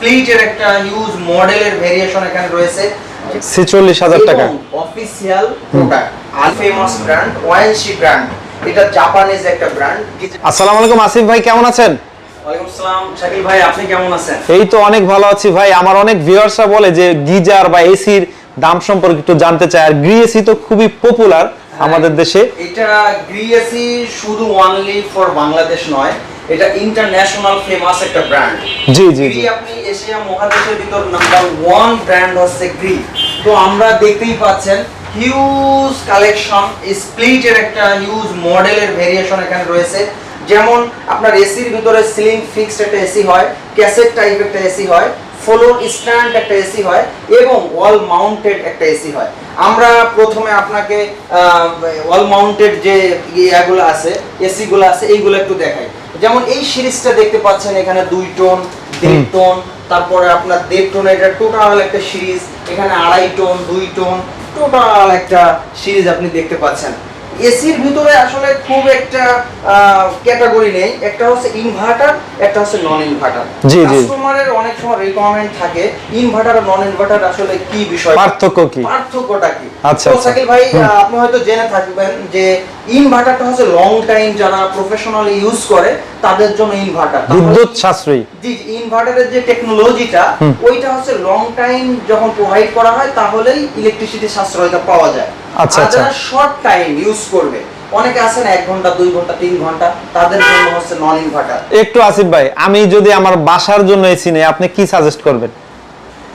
স্প্লিটের একটা হিউজ মডেলের ভেরিয়েশন এখানে রয়েছে। ছেচল্লিশ হাজার টাকা। অফিসিয়াল প্রোডাক্ট আল ফেমাস ব্র্যান্ড ওয়াইনশি ব্র্যান্ড এটা জাপানিজ একটা ব্র্যান্ড আসসালামু আলাইকুম আসিফ ভাই কেমন আছেন? ওয়ালাইকুম আসসালাম। শাকিল ভাই আপনি কেমন আছেন? এই তো অনেক ভালো আছি ভাই। আমার অনেক ভিউয়ার্সরা বলে যে গিজার বা এসির দাম সম্পর্কে একটু জানতে চায় আর গ্রি এসি তো খুবই পপুলার আমাদের দেশে? এটা গ্রিএসি শুধু অনলি ফর বাংলাদেশ নয় এটা ইন্টারন্যাশনাল ফেমাস একটা ব্র্যান্ড জি জি জি। আপনি এশিয়া মহাদেশের ভিতর নাম্বার ওয়ান ব্র্যান্ড হচ্ছে গ্রি তো আমরা দেখতেই পাচ্ছেন হিউজ কালেকশন স্প্লিটের একটা হিউজ মডেলের ভেরিয়েশন এখানে রয়েছে। যেমন আপনার এসির ভিতরে সিলিং ফিক্সড একটা এসি হয় ক্যাসেট টাইপ একটা এসি হয় ফ্লোর স্ট্যান্ড একটা এসি হয় এবং ওয়াল মাউন্টেড একটা এসি হয়। আমরা প্রথমে আপনাকে ওয়াল মাউন্টেড যে ইয়াগুলো আছে এসিগুলো আছে এইগুলো একটু দেখাই। যেমন এই সিরিজটা দেখতে পাচ্ছেন এখানে দুই টোন দেড় টোন তারপরে আপনার দেড় টোন এটা টোটাল একটা সিরিজ এখানে আড়াই টোন দুই টোন টোটাল একটা সিরিজ আপনি দেখতে পাচ্ছেন। এসির ভিতরে আসলে খুব একটা ক্যাটাগরি নেই। একটা হচ্ছে ইনভার্টার একটা হচ্ছে নন ইনভার্টার জি, জি। কাস্টমারের অনেক সময় রিকোয়ারমেন্ট থাকে ইনভার্টার আর নন ইনভার্টার আসলে কি বিষয়? পার্থক্য কি? পার্থক্যটা কি? আচ্ছা, তো আচ্ছা। ভাই আপনি হয়তো জেনে থাকবেন যে ইনভার্টারটা হচ্ছে লং টাইম যারা প্রফেশনালি ইউজ করে তাদের জন্য ইনভার্টার বিদ্যুৎ সাশ্রয়ী। জি ইনভার্টারের যে টেকনোলজিটা। ওইটা হচ্ছে লং টাইম যখন প্রোভাইড করা হয় তাহলেই ইলেকট্রিসিটি সাশ্রয়টা পাওয়া যায়। আচ্ছা, আচ্ছা। শর্ট টাইম ইউজ করবে। অনেকে আছেন এক ঘণ্টা দুই ঘণ্টা তিন ঘণ্টা তাদের জন্য হচ্ছে নন ইনভার্টার একটু আসিফ ভাই আমি যদি আমার বাসার জন্য এসি নেই আপনি কি সাজেস্ট করবেন?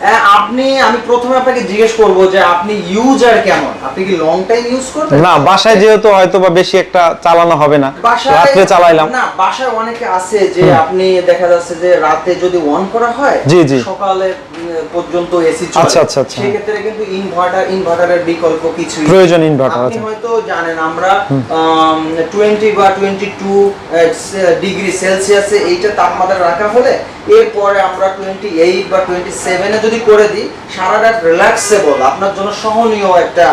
হ্যাঁ, আপনি আমি প্রথমে আপনাকে জিজ্ঞেস করব যে আপনি ইউজার কেমন? আপনি কি লং টাইম ইউজ করবেন? না বাসায় যেহেতু হয়তো বা বেশি একটা চালানো হবে না। রাত্রে চালাইলাম। না বাসায় অনেকে আছে যে আপনি দেখা যাচ্ছে যে রাতে যদি অন করা হয় জি, জি। সকালে পর্যন্ত এসি চলে। আচ্ছা, আচ্ছা, আচ্ছা। সেক্ষেত্রে কিন্তু ইনভার্টার ইনভার্টারের বিকল্প কিছু প্রয়োজন ইনভার্টার আপনি আছে হয়তো জানেন আমরা টোয়েন্টি বা টোয়েন্টি টু ডিগ্রি সেলসিয়াসে এইটা তাপমাত্রা রাখা হলে এরপরে আমরা টোয়েন্টি এইট বা 27 এ যদি করে দিই সারা রাত রিল্যাক্সেবল আপনার জন্য সহনীয় একটা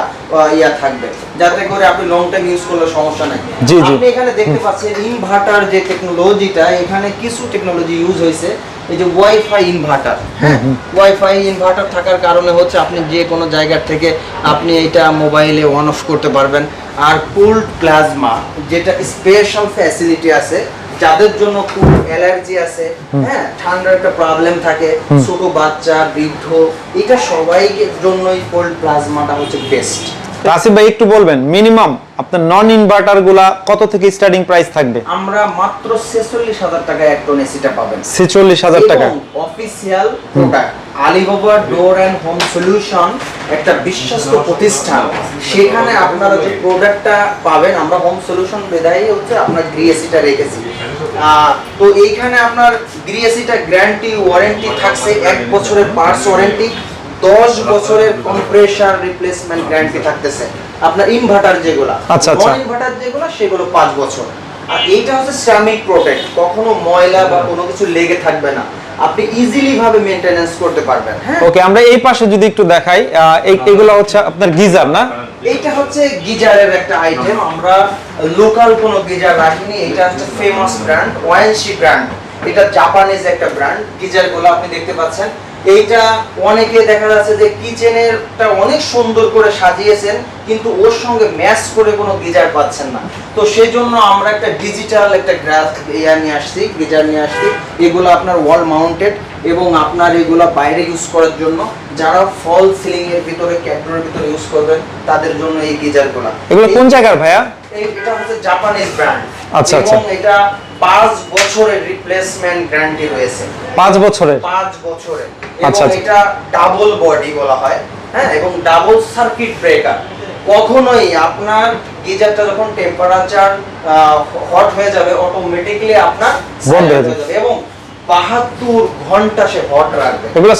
ইয়া থাকবে। যাতে করে আপনি লং টাইম ইউজ করলে সমস্যা নাই। জি, জি। আপনি এখানে দেখতে পাচ্ছেন ইনভার্টার যে টেকনোলজিটা এখানে কিছু টেকনোলজি ইউজ হয়েছে। এই যে ওয়াইফাই ইনভার্টার হ্যাঁ ওয়াইফাই ইনভার্টার থাকার কারণে হচ্ছে আপনি যে কোনো জায়গার থেকে আপনি এটা মোবাইলে অন অফ করতে পারবেন। আর কুলড প্লাজমা যেটা স্পেশাল ফ্যাসিলিটি আছে যাদের জন্য খুব অ্যালার্জি আছে হ্যাঁ ঠান্ডার একটা প্রবলেম থাকে ছোট বাচ্চা বৃদ্ধ এটা সবাইকে জন্যই কোল্ড প্লাজমাটা হচ্ছে বেস্ট আসিফ ভাই একটু বলবেন মিনিমাম আপনার নন ইনভার্টারগুলা কত থেকে স্টার্টিং প্রাইস থাকবে? আমরা মাত্র ছেচল্লিশ হাজার টাকা এক টন এসিটা পাবেন। ছেচল্লিশ হাজার টাকা। Official product Alibaba door and home solution একটা বিশ্বস্ত প্রতিষ্ঠান। সেখানে আপনারা যে প্রোডাক্টটা পাবেন আমরা হোম সলিউশন বেদাই হচ্ছে আপনার গ্রিএসিটা রেখেছি। আহ, তো এইখানে আপনার গ্রিএসিটা গ্যারান্টি ওয়ারেন্টি থাকছে এক বছরের পার্টস ওয়ারেন্টি দশ বছরের কম্প্রেসার রিপ্লেসমেন্ট গ্যারান্টি থাকতেছে। আপনার ইনভার্টার যেগুলা আচ্ছা, আচ্ছা। ইনভার্টার যেগুলো সেগুলো পাঁচ বছর। আর এইটা হচ্ছে সিরামিক প্রোটেক্ট কখনো ময়লা বা কোনো কিছু লেগে থাকবে না। আপনি ইজিলি ভাবে মেইনটেনেন্স করতে পারবেন হ্যাঁ? ওকে আমরা এই পাশে যদি একটু দেখাই আহ, এই- এগুলো হচ্ছে আপনার গিজার না? এইটা হচ্ছে গিজারের একটা আইটেম আমরা লোকাল কোনো গিজার রাখিনি এটা হচ্ছে ফেমাস ব্র্যান্ড ওয়াইনশি ব্র্যান্ড এটা জাপানিজ একটা ব্র্যান্ড গিজারগুলো আপনি দেখতে পাচ্ছেন। এইটা অনেকে দেখা যাচ্ছে যে কিচেনেরটা অনেক সুন্দর করে সাজিয়েছেন কিন্তু ওর সঙ্গে ম্যাচ করে কোনো গিজার পাচ্ছেন না। তো সেই জন্য আমরা একটা ডিজিটাল একটা গ্রাস ইয়া নিয়ে আসছি গিজার নিয়ে আসছি। এগুলো আপনার ওয়াল মাউন্টেড এবং আপনার এগুলো বাইরে ইউজ করার জন্য। যারা ফল সিলিং এর ভিতরে ক্যাবিনের ভিতরে ইউজ করবেন তাদের জন্য এই গিজারগুলো। এগুলো কোন জায়গার ভাইয়া? এই- এটা হচ্ছে জাপানিজ ব্র্যান্ড আচ্ছা, আচ্ছা। এটা পাঁচ বছরের রিপ্লেসমেন্ট গ্যারান্টি রয়েছে। পাঁচ বছরের? পাঁচ বছরের। আচ্ছা, আচ্ছা। এটা ডাবল বডি বলা হয় হ্যাঁ? এবং ডাবল সার্কিট ব্রেকার কখনোই আপনার গিজারটা যখন টেম্পারেচার হট হয়ে যাবে অটোমেটিক্যালি আপনার বন্ধ হয়ে যাবে। এবং বাহাত্তর ঘণ্টা সে হট রাখবে। এগুলো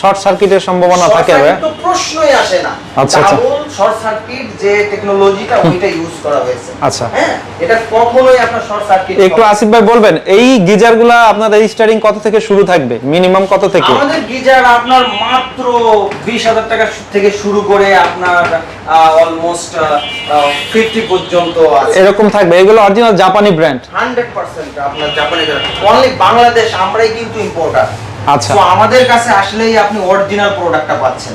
শর্ট সার্কিটের সম্ভাবনা থাকে সার্কিট তো প্রশ্নই আসে না। আচ্ছা, আচ্ছা। শর্ট সার্কিট যে টেকনোলজিটা ওইটা ইউজ করা হয়েছে। আচ্ছা। হ্যাঁ এটা কখনোই আপনার শর্ট সার্কিট একটু আসিফ ভাই বলবেন এই গিজারগুলা আপনাদের স্টার্টিং কত থেকে শুরু থাকবে? মিনিমাম কত থেকে? আমাদের গিজার আপনার মাত্র বিশ হাজার টাকা থেকে শুরু করে আপনার অলমোস্ট ফিফটি পর্যন্ত আছে। এরকম থাকবে। এগুলো অরিজিনাল জাপানি ব্র্যান্ড হান্ড্রেড পার্সেন্ট আপনার জাপানি ব্র্যান্ড অনলি বাংলাদেশ আমরাই কিন্তু ইম্পোর্টার আচ্ছা। তো আমাদের কাছে আসলেই আপনি অরিজিনাল প্রোডাক্টটা পাচ্ছেন।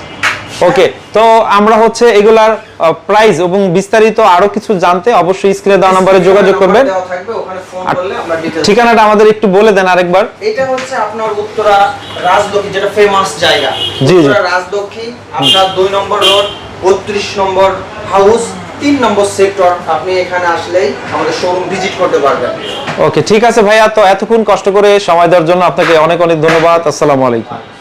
ওকে তো আমরা হচ্ছে এগুলার প্রাইস এবং বিস্তারিত আরও কিছু জানতে অবশ্যই স্ক্রিনে দেওয়া নম্বরে যোগাযোগ করবেন। ঠিকানাটা আমাদের একটু বলে দেন আরেকবার। এটা হচ্ছে আপনার উত্তরা রাজলক্ষ্মী যেটা ফেমাস জায়গা। জি, জি। উত্তরা রাজলক্ষ্মী আপনার দুই নম্বর রোড বত্রিশ নম্বর হাউস তিন নম্বর সেক্টর আপনি এখানে আসলেই আমাদের শোরুম ভিজিট করতে পারবেন। ওকে ঠিক আছে ভাইয়া, তো এতক্ষণ কষ্ট করে সময় দেওয়ার জন্য আপনাকে অনেক অনেক ধন্যবাদ। আসসালামু আলাইকুম।